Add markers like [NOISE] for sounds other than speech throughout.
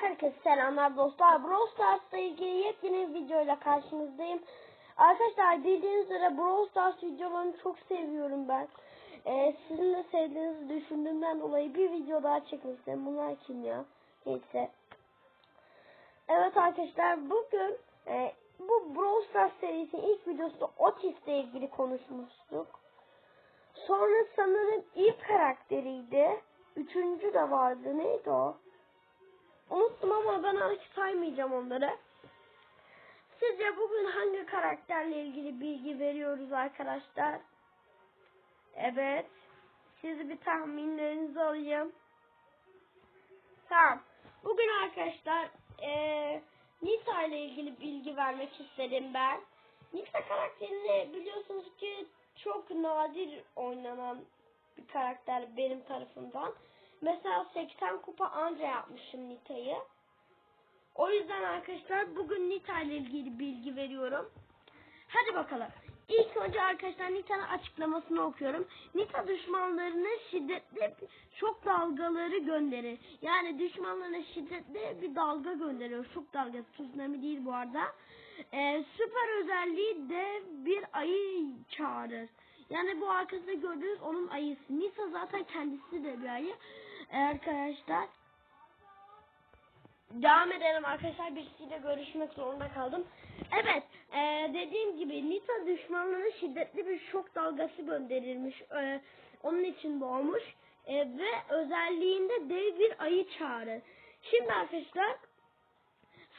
Herkese selamlar dostlar. Brawl Stars'la ilgili yepyeni bir videoyla karşınızdayım. Arkadaşlar bildiğiniz üzere Brawl Stars videolarını çok seviyorum ben. Ee, sizin de sevdiğinizi düşündüğümden dolayı bir video daha çekmek. Bunlar kim ya? Neyse. Evet arkadaşlar bugün e, bu Brawl Stars serisinin ilk videosunda Otis ile ilgili konuşmuştuk. Sonra sanırım ilk karakteriydi. Üçüncü de vardı. Neydi o? Unuttum ama ben artık saymayacağım onları. Sizce bugün hangi karakterle ilgili bilgi veriyoruz arkadaşlar? Evet. Siz bir tahminlerinizi alayım. Tamam. Bugün arkadaşlar eee Nita ile ilgili bilgi vermek istedim ben. Nita karakterini biliyorsunuz ki çok nadir oynanan bir karakter benim tarafımdan. Mesela 80 kupa anca yapmışım Nita'yı. O yüzden arkadaşlar bugün Nita ile ilgili bilgi veriyorum. Hadi bakalım. İlk önce arkadaşlar Nita'nın açıklamasını okuyorum. Nita düşmanlarına şiddetli şok dalgaları gönderir. Yani düşmanlarına şiddetli bir dalga gönderiyor. Şok dalgası tsunami değil bu arada. Ee, süper özelliği de bir ayı çağırır. Yani bu arkasında gördüğünüz onun ayısı. Nita zaten kendisi de bir ayı. Ee, arkadaşlar devam edelim arkadaşlar. Birisiyle görüşmek zorunda kaldım. Evet e, dediğim gibi Nita düşmanlarına şiddetli bir şok dalgası gönderilmiş. E, onun için doğmuş. E, ve özelliğinde dev bir ayı çağırır. Şimdi arkadaşlar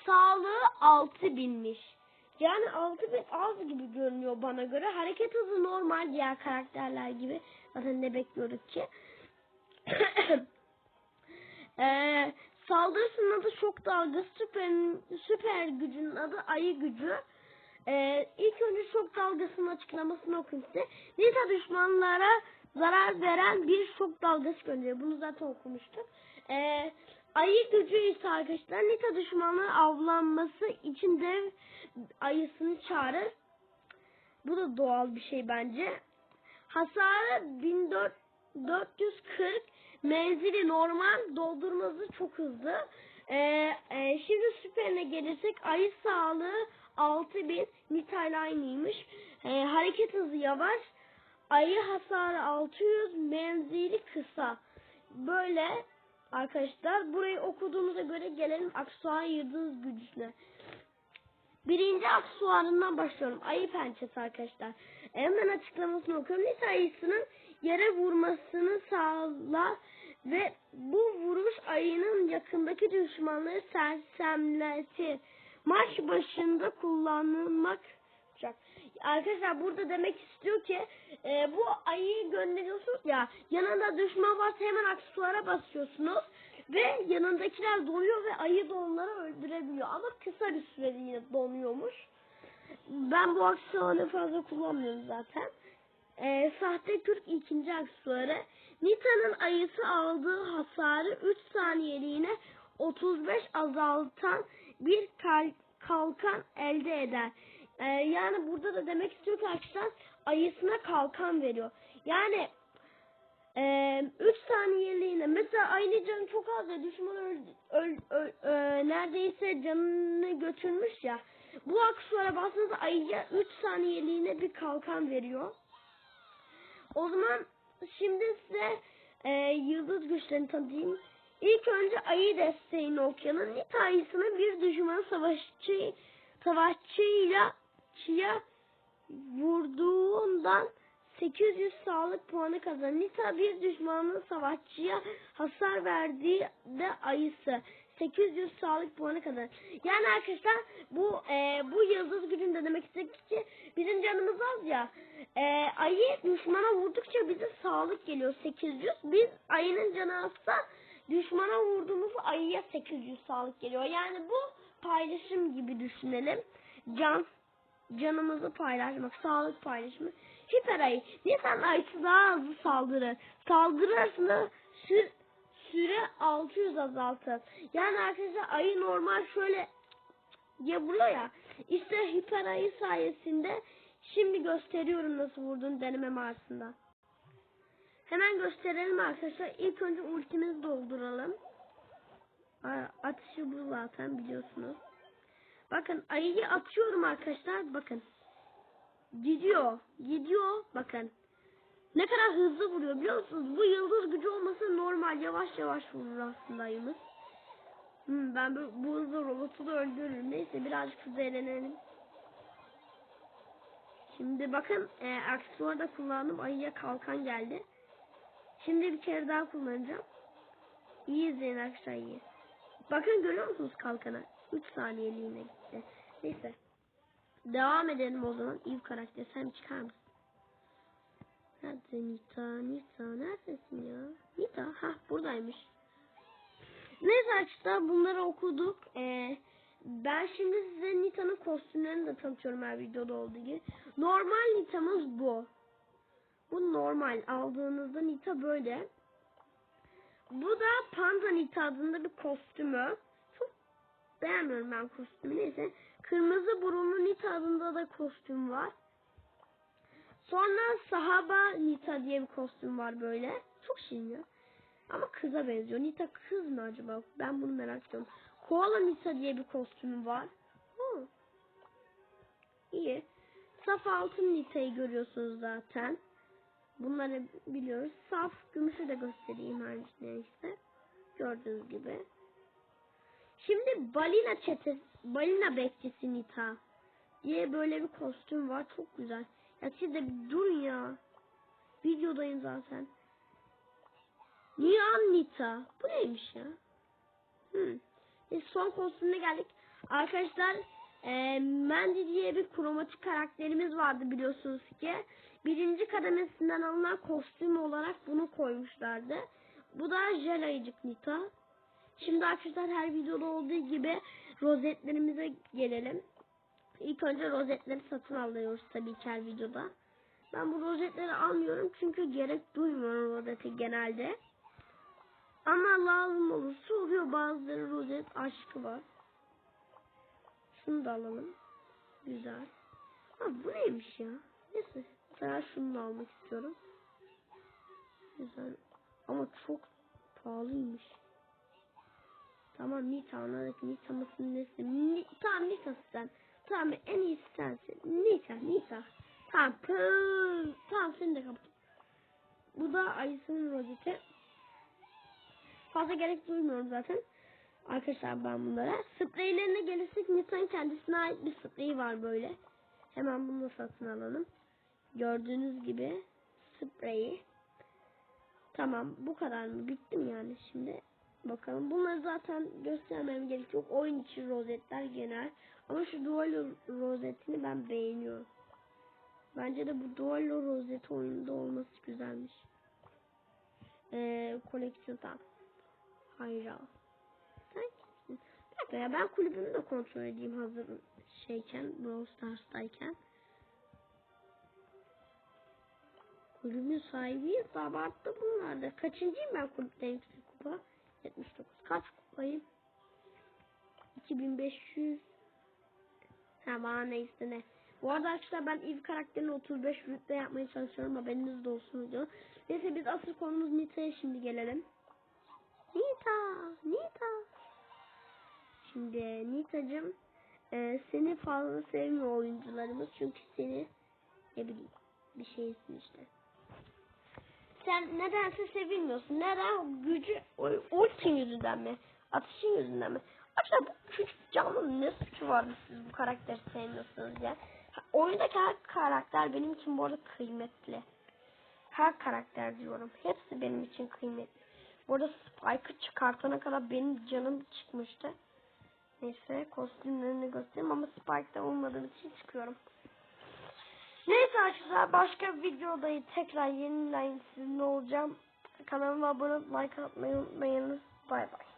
sağlığı 6000'miş. Yani 6000 az gibi görünüyor bana göre. Hareket hızı normal diğer karakterler gibi. Zaten ne bekliyorduk ki. [CLEARS THROAT] Eee saldırısının adı şok dalgası, süper, süper gücünün adı ayı gücü. Ee, ilk önce şok dalgasının açıklamasını okuyayım size. Nita düşmanlara zarar veren bir şok dalgası gönderiyor. Bunu zaten okumuştuk. Ee, ayı gücü ise arkadaşlar Nita düşmanları avlanması için dev ayısını çağırır. Bu da doğal bir şey bence. Hasarı 1440 menzili normal doldurması çok hızlı. Ee, e, şimdi süperine gelirsek ayı sağlığı 6000 Nita ile aynıymış. Ee, hareket hızı yavaş. Ayı hasarı 600 menzili kısa. Böyle arkadaşlar burayı okuduğumuza göre gelelim aksuar yıldız gücüne. Birinci aksuarından başlıyorum. Ayı pençesi arkadaşlar. Hemen açıklamasını okuyorum. Nita ayısının yere vurmasını sağlar ve bu vuruş ayının yakındaki düşmanları sersemletir. Maç başında kullanılmak Arkadaşlar burada demek istiyor ki e, bu ayıyı gönderiyorsunuz ya yanında düşman varsa hemen aksesuara basıyorsunuz ve yanındakiler donuyor ve ayı da onları öldürebiliyor ama kısa bir süreliğine donuyormuş. Ben bu aksesuarı fazla kullanmıyorum zaten. E, sahte Türk ikinci aksesuarı. Nita'nın ayısı aldığı hasarı 3 saniyeliğine 35 azaltan bir kal kalkan elde eder. Ee, yani burada da demek istiyor ki arkadaşlar ayısına kalkan veriyor. Yani 3 e, saniyeliğine mesela aynı canı çok az ya düşman öl, öl, öl, e, neredeyse canını götürmüş ya. Bu aksesuara bastığınızda ayıya 3 saniyeliğine bir kalkan veriyor. O zaman şimdi size e, yıldız güçlerini tanıtayım. İlk önce ayı desteğini okuyalım. Nita ayısının bir düşman savaşçı savaşçıyla çiya vurduğundan 800 sağlık puanı kazanır. Nita bir düşmanın savaşçıya hasar verdiği de ayısı. 800 sağlık puanı kazanır. Yani arkadaşlar bu e, bu yıldız gücünde demek istedik ki bizim canımız az ya. E, ayı düşmana vurdukça bize sağlık geliyor 800. Biz ayının canı azsa düşmana vurduğumuz ayıya 800 sağlık geliyor. Yani bu paylaşım gibi düşünelim. Can canımızı paylaşmak, sağlık paylaşımı. Hiper ayı. Nisan ayısı daha hızlı saldırır. Saldırı arasında sü süre 600 azaltır. Yani arkadaşlar ayı normal şöyle diye vuruyor ya. İşte hiper ayı sayesinde şimdi gösteriyorum nasıl vurduğunu deneme mağarasında. Hemen gösterelim arkadaşlar. İlk önce ultimizi dolduralım. Atışı bu zaten biliyorsunuz. Bakın ayıyı atıyorum arkadaşlar. Bakın. Gidiyor. Gidiyor. Bakın. Ne kadar hızlı vuruyor biliyor musunuz? Bu yıldız gücü olmasa normal yavaş yavaş vurur aslında ayımız. Hmm, ben bu, bu hızlı robotu da öldürürüm. Neyse birazcık hızlı eğlenelim. Şimdi bakın e, aksesuarda kullandım. Ayıya kalkan geldi. Şimdi bir kere daha kullanacağım. İyi izleyin arkadaşlar iyi. Bakın görüyor musunuz kalkanı? 3 saniyeliğine gitti. Neyse. Devam edelim o zaman. İv karakter sen çıkar mısın? Nerede Nita? Nita neredesin ya? Nita ha buradaymış. Neyse arkadaşlar bunları okuduk. Ee, ben şimdi size Nita'nın kostümlerini de tanıtıyorum her videoda olduğu gibi. Normal Nita'mız bu. Bu normal aldığınızda Nita böyle. Bu da Panda Nita adında bir kostümü. Çok beğenmiyorum ben kostümü neyse. Kırmızı burunlu Nita adında da kostüm var. Sonra Sahaba Nita diye bir kostüm var böyle. Çok şirin ya. Ama kıza benziyor. Nita kız mı acaba? Ben bunu merak ediyorum. Koala Nita diye bir kostümü var. Hı. İyi. Saf altın Nita'yı görüyorsunuz zaten. Bunları biliyoruz. Saf gümüşü de göstereyim her neyse. Gördüğünüz gibi. Şimdi balina çetesi, balina bekçisi Nita diye böyle bir kostüm var. Çok güzel. Ya siz de bir durun ya. Videodayım zaten. Niye Nita? Bu neymiş ya? Hmm. E, son kostümüne geldik. Arkadaşlar e, Mandy diye bir kromatik karakterimiz vardı biliyorsunuz ki. Birinci kademesinden alınan kostüm olarak bunu koymuşlardı. Bu da jel ayıcık Nita. Şimdi arkadaşlar her videoda olduğu gibi rozetlerimize gelelim. İlk önce rozetleri satın alıyoruz tabii ki her videoda. Ben bu rozetleri almıyorum çünkü gerek duymuyorum rozeti genelde. Ama lazım olursa oluyor bazıları rozet aşkı var. Şunu da alalım. Güzel. Ha bu neymiş ya? Neyse. Mesela şunu da almak istiyorum. Güzel. Ama çok pahalıymış. Tamam Nita anladık. Nita mısın nesin? Ni tamam Nita sen. Tamam en iyisi sensin. Nita Nita. Tamam. Pıı. Tamam seni de kapat. Bu da Ayısının rozeti. Fazla gerek duymuyorum zaten. Arkadaşlar ben bunlara. Spreylerine gelirsek Nita'nın kendisine ait bir spreyi var böyle. Hemen bunu satın alalım. Gördüğünüz gibi spreyi. Tamam bu kadar mı? Bittim yani şimdi. Bakalım. Bunları zaten göstermem gerek yok. Oyun için rozetler genel. Ama şu dual rozetini ben beğeniyorum. Bence de bu dual rozet oyunda olması güzelmiş. Ee, koleksiyondan. Hayır al. Sen kimsin? Bir ya ben kulübümü de kontrol edeyim hazır şeyken Brawl Stars'tayken. Kulübün sahibi abarttı bunlar da. Kaçıncıyım ben kulüpte yüksek kupa? 79. Kaç kupayım? 2500. Ha bana ne. Bu arada arkadaşlar ben Eve karakterini 35 rütbe yapmaya çalışıyorum. Haberiniz de olsun diyor. Neyse biz asıl konumuz Nita'ya şimdi gelelim. Nita, Nita. Şimdi Nita'cım e, seni fazla sevmiyor oyuncularımız çünkü seni ne bileyim bir şeysin işte. Sen nedense sevilmiyorsun. Neden? Gücü ultin yüzünden mi? Atışın yüzünden mi? Acaba bu küçük canlının ne suçu vardı siz bu karakteri sevmiyorsunuz ya? Oyundaki her karakter benim için bu arada kıymetli. Her karakter diyorum. Hepsi benim için kıymetli. Bu arada Spike'ı çıkartana kadar benim canım çıkmıştı. Neyse kostümlerini göstereyim ama Spike'da olmadığım için çıkıyorum. Neyse arkadaşlar başka bir videoda tekrar yeniden sizinle olacağım. Kanalıma abone olup like atmayı unutmayınız. Bay bay.